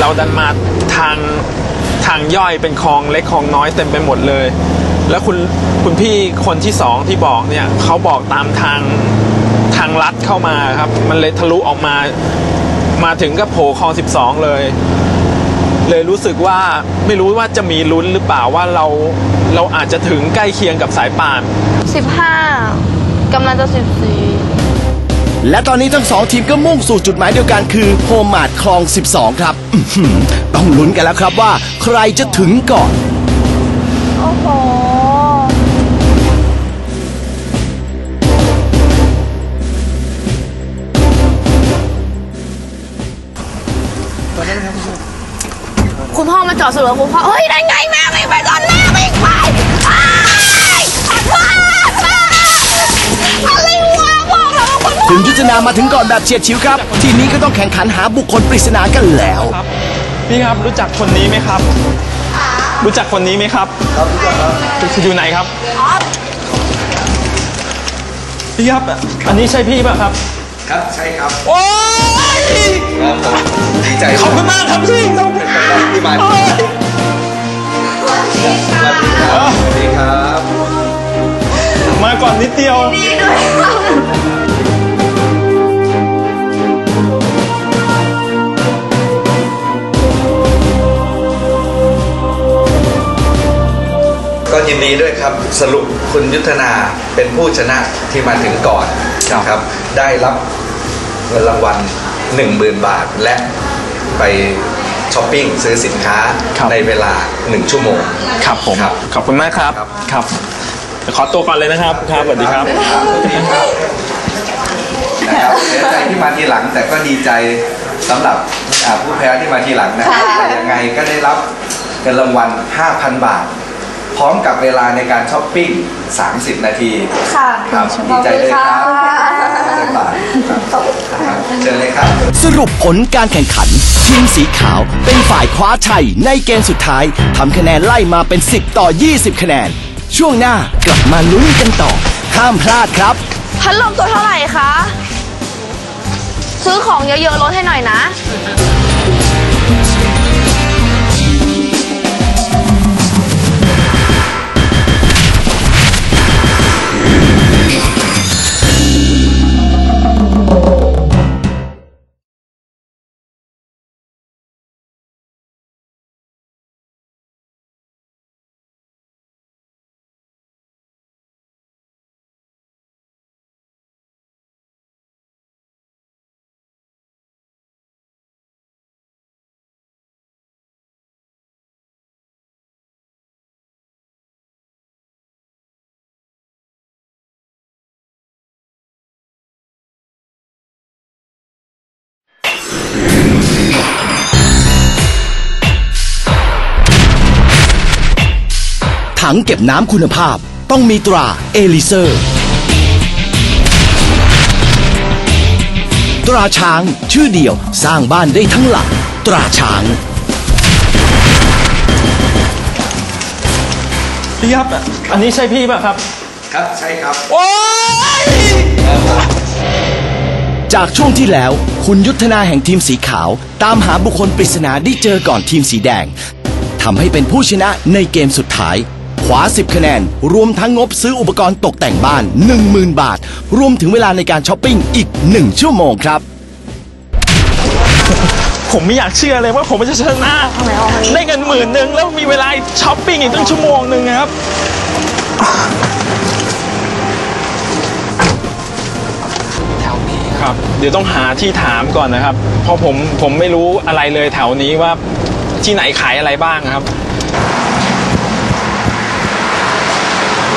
เราดันมาทางทางย่อยเป็นคลองเล็กคลองน้อยเต็มไปหมดเลย แล้วคุณคุณพี่คนที่สองที่บอกเนี่ยเขาบอกตามทางทางลัดเข้ามาครับ มันเลยทะลุออกมา มาถึงก็โผล่คลอง12เลย เลยรู้สึกว่าไม่รู้ว่าจะมีลุ้นหรือเปล่าว่าเราเราอาจจะถึงใกล้เคียงกับสายป่าน15กำลังจะ14 และตอนนี้ทั้งสองทีมก็มุ่งสู่จุดหมายเดียวกันคือโฮมมาดคลอง 12 ครับอื้อหือต้องลุ้นกันแล้วครับว่าใครจะถึงก่อน โอ้โห คุณพ่อมาจอดสวนคุณพ่อ เฮ้ย ได้ไงแม่ไม่ไปก่อนแม่ไม่ไป แล้วว่าคุณพ่อถึงยุทธนามาถึงก่อนแบบเฉียดฉิวครับ ทีนี้ก็ต้องแข่งขันหาบุคคลปริศนากันแล้ว ครับพี่ครับรู้จักคนนี้ไหมครับ รู้จักคนนี้ไหมครับครับรู้จักครับอยู่ไหนครับพี่ครับอันนี้ใช่พี่ป่ะครับ ครับใช่ครับโอ้ยครับผมดีใจขอบคุณมากครับพี่ขอบคุณที่มาโอ้ยสวัสดีครับ มาก่อนนิดเดียวก็ยิ นดีด้วยครับสรุปคุณยุทธนาเป็นผู้ชนะที่มาถึงก่อนนะครับ ได้รับเงินรางวัล10,000 บาทและไปช้อปปิ้งซื้อสินค้าครับในเวลา 1 ชั่วโมง ครับผมครับขอบคุณมากครับครับครับเดี๋ยวขอตัวก่อนเลยนะครับครับสวัสดีครับนะครับเสียใจที่มาทีหลังแต่ก็ดีใจสำหรับอ่าผู้แพ้ที่มาทีหลังนะครับแต่ยังไงก็ได้รับเงินรางวัล 5,000 บาทพ ร้อมกับเวลาในการช้อปปิ้ง 30 นาทีค่ะครับดีใจด้วยครับ5,000บาทครับเชิญเลยครับ สรุปผลการแข่งขัน ทีมสีขาวเป็นฝ่ายคว้าชัยในเกมสุดท้ายทำคะแนนไล่มาเป็น 10 ต่อ 20 คะแนน ช่วงหน้ากลับมาลุ้นกันต่อ ห้ามพลาดครับ พัดลมตัวเท่าไหร่คะ ซื้อของเยอะๆลดให้หน่อยนะ ถังเก็บน้ำคุณภาพ ต้องมีตราเอลิเซอร์ ตราช้างชื่อเดียวสร้างบ้านได้ทั้งหลังตราช้างพี่ครับ อันนี้ใช่พี่ป่ะครับ ครับใช่ครับ โอ้ย จากช่วงที่แล้ว คุณยุทธนาแห่งทีมสีขาว ตามหาบุคคลปริศนาได้เจอก่อนทีมสีแดงทำให้เป็นผู้ชนะในเกมสุดท้ายขวา 10 คะแนน รวมทั้งงบซื้ออุปกรณ์ตกแต่งบ้าน 10,000 บาท รวมถึงเวลาในการช้อปปิ้งอีก 1 ชั่วโมงครับ ผมไม่อยากเชื่อเลยว่าผมจะชนะได้เงินหมื่นหนึ่งแล้วมีเวลาช้อปปิ้งอีกตั้งชั่วโมงหนึ่งนะครับ ครับ เดี๋ยวต้องหาที่ถามก่อนนะครับ เพราะผมผมไม่รู้อะไรเลยแถวนี้ว่าที่ไหนขายอะไรบ้างครับ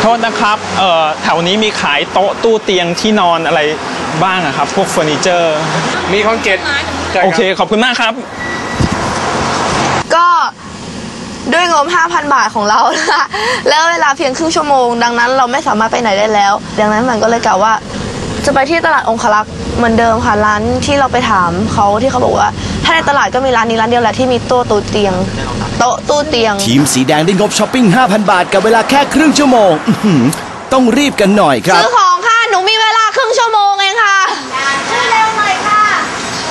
โทษนะครับ เอ่อ แถวนี้มีขายโต๊ะตู้เตียงที่นอนอะไรบ้างอะครับ พวกเฟอร์นิเจอร์ มีคอนเกตโอเค ขอบคุณมากครับ ก็ด้วยงบ 5,000 บาทของเรานะคะแล้วเวลาเพียงครึ่งชั่วโมง ดังนั้นเราไม่สามารถไปไหนได้แล้ว ดังนั้นมันก็เลยกล่าวว่า จะไปที่ตลาดองคลักษ์เหมือนเดิมค่ะร้านที่เราไปถามเขาที่เขาบอกว่า ถ้าในตลาดก็มีร้านนี้ร้านเดียวแหละที่มีโต๊ะตู้เตียง โต๊ะตู้เตียง ทีมสีแดงได้งบช้อปปิ้ง 5,000 บาทกับเวลาแค่ครึ่งชั่วโมงต้องรีบกันหน่อยครับ ซื้อของค่ะ หนูมีเวลาครึ่งชั่วโมงเองค่ะชื่อเร็วหน่อยค่ะ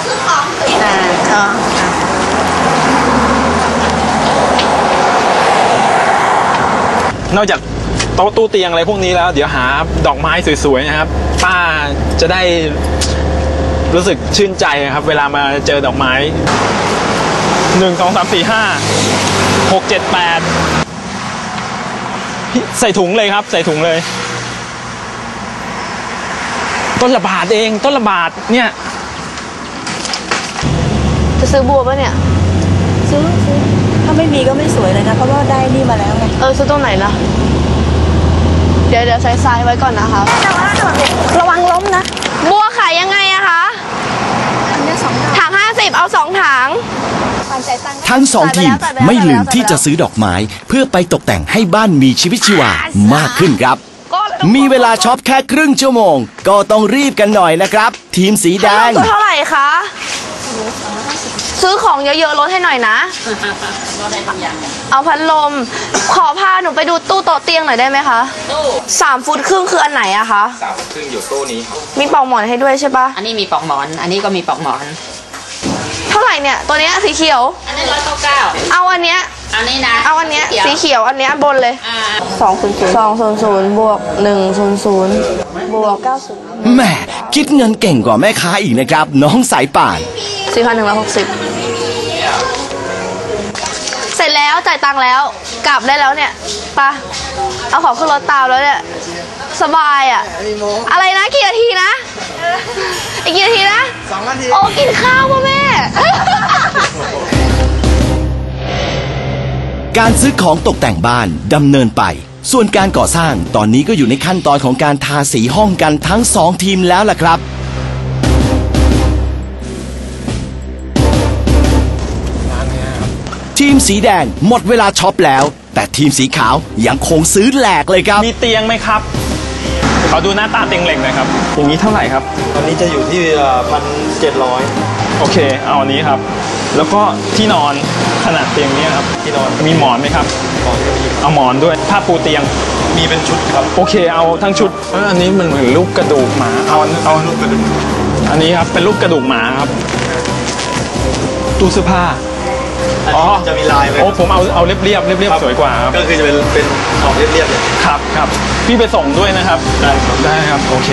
ซื้อของถึงอ่านอกจาก โต๊ะตู้เตียงอะไรพวกนี้แล้ว เดี๋ยวหาดอกไม้สวยๆนะครับ ป้าจะได้รู้สึกชื่นใจครับ เวลามาเจอดอกไม้หนึ่งสองสามสี่ห้าหกเจ็ดแปดใส่ถุงเลยครับ ใส่ถุงเลย ต้นละบาทเองต้นละบาทเนี่ย จะซื้อบัวปะเนี่ย ซื้อซื้อถ้าไม่มีก็ไม่สวยเลยนะ เพราะว่าได้นี่มาแล้วไง เออ ซื้อตรงไหนล่ะ เดี๋ยวเดี๋ยวใส่ทรายไว้ก่อนนะคะระวังล้มนะ บัวขายยังไงอะคะอันนี้สองดอกถังห้าสิบเอาสองถังปันใจตังค์ทั้งสองทีมจ่ายไปแล้วไม่ลืมจ่ายไปแล้วที่จะซื้อดอกไม้ เพื่อไปตกแต่งให้บ้านมีชีวิตชีวามากขึ้นครับก็มีเวลาช็อปแค่ครึ่งชั่วโมง ก็ต้องรีบกันหน่อยนะครับ ทีมสีแดงตัวเท่าไหร่คะ ซื้อของเยอะๆลดให้หน่อยนะเอาพัดลม ขอพาหนูไปดูตู้โต๊ะเตียงหน่อยได้ไหมคะตู้สามฟุตครึ่งคืออันไหนอะคะ สามครึ่งอยู่ตู้นี้มีปลอกหมอนให้ด้วยใช่ปะอันนี้มีปลอกหมอน อันนี้ก็มีปลอกหมอน เท่าไหร่เนี่ย ตัวเนี้ยสีเขียว อันนี้ร้อยเก้าเก้าเอาอันเนี้ย อันนี้นะเอาอันเนี้ยขียวสีเขียวอันเนี้ยบนเลย อ่าสองศูนย์ศูนย์สองศูนย์ศูนย์บวกหนึ่งศูนย์ศูนย์บวกเก้าศูนย์ แหม่คิดเงินเก่งกว่าแม่ค้าอีกนะครับ น้องสายป่าน สี่พันหนึ่งร้อยหกสิบเสร็จแล้วจ่ายตังค์แล้วกลับได้แล้วเนี่ยไปะเอาของขึ้นรถตามแล้วเนี่ย สบายอะ อะไรนะกี่นาทีนะ อีกกี่นาทีนะสองนาที โอ้กินข้าวป่ะแม่ การซื้อของตกแต่งบ้านดำเนินไป ส่วนการก่อสร้างตอนนี้ก็อยู่ในขั้นตอนของการทาสีห้องกันทั้งสองทีมแล้วล่ะครับ สีแดงหมดเวลาช็อปแล้ว แต่ทีมสีขาวยังคงซื้อแหลกเลยครับ มีเตียงไหมครับขอดูหน้าตาเตียงเหล็กหน่อยครับ อย่างนี้เท่าไหร่ครับอันนี้จะอยู่ที่พันเจ็ดร้อยโอเค เอาอันนี้ครับ แล้วก็ที่นอนขนาดเตียงนี้ครับ ที่นอน มีหมอนไหมครับก่อนก็มีเอาหมอนด้วย ผ้าปูเตียง มีเป็นชุดครับ โอเค เอาทั้งชุดเอออันนี้มันเหมือนรูปกระดูกหมา เอาอันเอารูปกระดูก อันนี้ครับ เป็นรูปกระดูกหมาครับ ตู้เสื้อผ้า อันอ๋อนี้จะมีลายไหมโอ้ผมเอาเอาเรียบเรียบเรียบเรียบๆสวยกว่าครับก็คือจะเป็นเป็นออกเรียบๆเลยครับครับพี่ไปส่งด้วยนะครับ ได้ครับได้ครับโอเค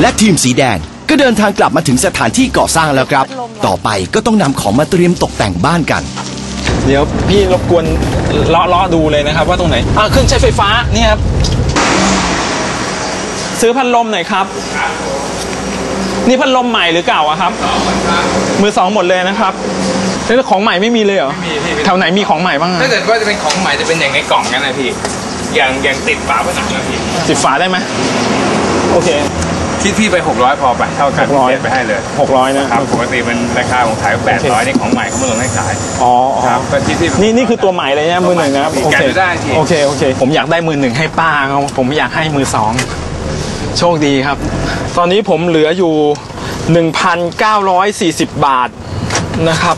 และทีมสีแดงก็เดินทางกลับมาถึงสถานที่ก่อสร้างแล้วครับ ต่อไปก็ต้องนำของมาเตรียมตกแต่งบ้านกัน เดี๋ยวพี่รบกวนเลาะเลาะดูเลยนะครับ ว่าตรงไหนอ่าเครื่องใช้ไฟฟ้าเนี่ยครับซื้อพัดลมหน่อยครับ นี่พัดลมใหม่หรือเก่าอะครับ มือสองหมดเลยนะครับ แล้วของใหม่ไม่มีเลยเหรอมีพี่แถวไหนมีของใหม่บ้างอะถ้าเกิดว่าจะเป็นของใหม่จะเป็นอย่างในกล่องกันนะพี่อย่างอย่างติดฝาผนังนะพี่ติดฝาได้ไหมโอเค คิดพี่ไป 600 พอไปเท่ากัน600เปลี่ยนไปให้เลยหกร้อยนะครับปกติมันราคาของขาย800นี่ของใหม่เขามาลงให้ขายอ๋ออ๋อครับก็คิดพี่นี่นี่คือตัวใหม่เลยนะมือหนึ่งนะครับมีโอแกะเคดูได้พี่โอเคโอเค ผมอยากได้มือหนึ่งให้ป้าครับผมอยากให้มือสองโชคดีครับ ตอนนี้ผมเหลืออยู่ 1,940 บาทนะครับ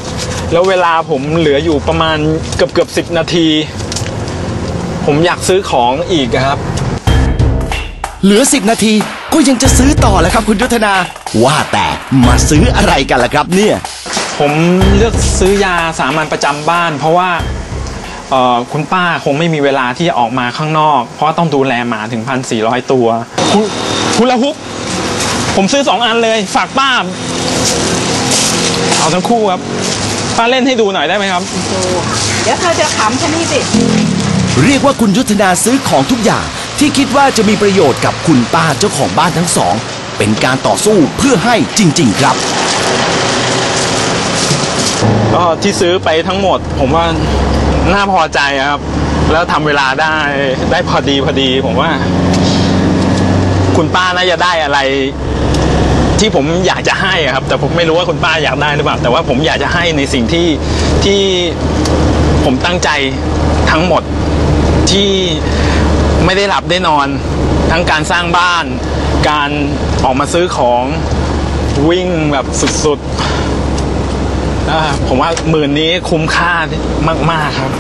แล้วเวลาผมเหลืออยู่ประมาณเกือบเกือบสิบนาที ผมอยากซื้อของอีกครับ เหลือ 10 นาทีก็ยังจะซื้อต่อแล้วครับคุณยุทธนา ว่าแต่มาซื้ออะไรกันล่ะครับเนี่ย ผมเลือกซื้อยาสามัญประจำบ้าน เพราะว่าเอ่อคุณป้าคงไม่มีเวลาที่จะออกมาข้างนอก เพราะว่าต้องดูแลหมาถึง 1,400 ตัวคุณคุณละฮุก ผมซื้อสองอันเลย ฝากป้า เอาทั้งคู่ครับ ป้าเล่นให้ดูหน่อยได้ไหมครับ เดี๋ยวเธอจะขำฉันนี่สิ เรียกว่าคุณยุทธนาซื้อของทุกอย่างที่คิดว่าจะมีประโยชน์กับคุณป้าเจ้าของบ้านทั้งสอง เป็นการต่อสู้เพื่อให้จริง ๆ ครับ ก็ที่ซื้อไปทั้งหมด ผมว่าน่าพอใจครับ แล้วทำเวลาได้ได้พอดีพอดี ผมว่า คุณป้าน่าจะได้อะไร ที่ผมอยากจะให้ครับ แต่ผมไม่รู้ว่าคุณป้าอยากได้หรือเปล่า แต่ว่าผมอยากจะให้ในสิ่งที่ที่ผมตั้งใจทั้งหมดที่ไม่ได้หลับได้นอน ทั้งการสร้างบ้าน การออกมาซื้อของวิ่งแบบสุดๆผมว่าหมื่นนี้คุ้มค่ามาก ๆ ครับ